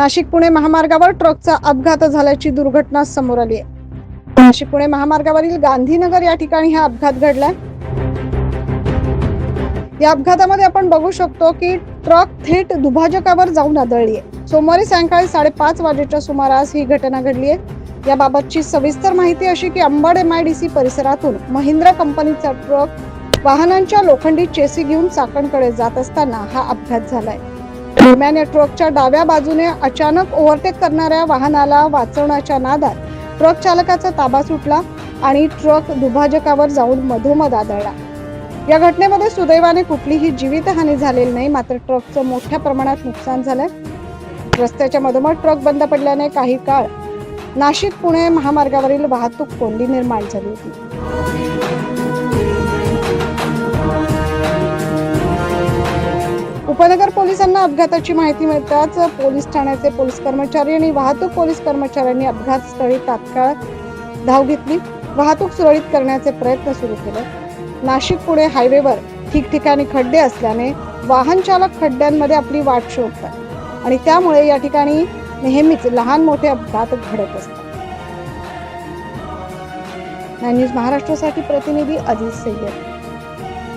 नाशिक पुणे महामार्गावर ट्रकचा अपघात झाल्याची दुर्घटना समोर आली आहे. नाशिक पुणे महामार्गावरील गांधीनगर या ठिकाणी हा अपघात घडलाय. या अपघातामध्ये आपण बघू शकतो की ट्रक थेट दुभाजकावर जाऊन आदळली आहे. सोमवारी सायंकाळी साडेपाच वाजेच्या सुमारास ही घटना घडली आहे. याबाबतची सविस्तर माहिती अशी की अंबड सी परिसरातून महिंद्रा कंपनीचा ट्रक वाहनांच्या लोखंडी चेसी घेऊन चाकणकडे जात असताना हा अपघात झालाय. दरम्यान ट्रकच्या डाव्या बाजूने अचानक ओव्हरटेक करणाऱ्या वाहनाला वाचवण्याच्या नादात ट्रक चालकाचा ताबा सुटला आणि ट्रक दुभाजकावर जाऊन मधोमध आदळला. या घटनेमध्ये सुदैवाने कुठलीही जीवितहानी झालेली नाही मात्र ट्रकचं मोठ्या प्रमाणात नुकसान झालंय. रस्त्याच्या मधोमध ट्रक बंद पडल्याने काही काळ नाशिक पुणे महामार्गावरील वाहतूक कोंडी निर्माण झाली होती. उपनगर पोलिसांना अपघाताची माहिती मिळताच पोलीस ठाण्याचे पोलीस कर्मचारी आणि वाहतूक पोलीस कर्मचाऱ्यांनी अपघातस्थळी तात्काळ धाव घेतली. वाहतूक सुरळीत करण्याचे प्रयत्न सुरू केले. नाशिक पुणे हायवेवर ठिकठिकाणी खड्डे असल्याने वाहन चालक खड्ड्यांमध्ये आपली वाट शोधतात आणि त्यामुळे या ठिकाणी नेहमीच लहान मोठे अपघात घडत असतात. नाइन न्यूज महाराष्ट्रासाठी प्रतिनिधी अजित सय्यद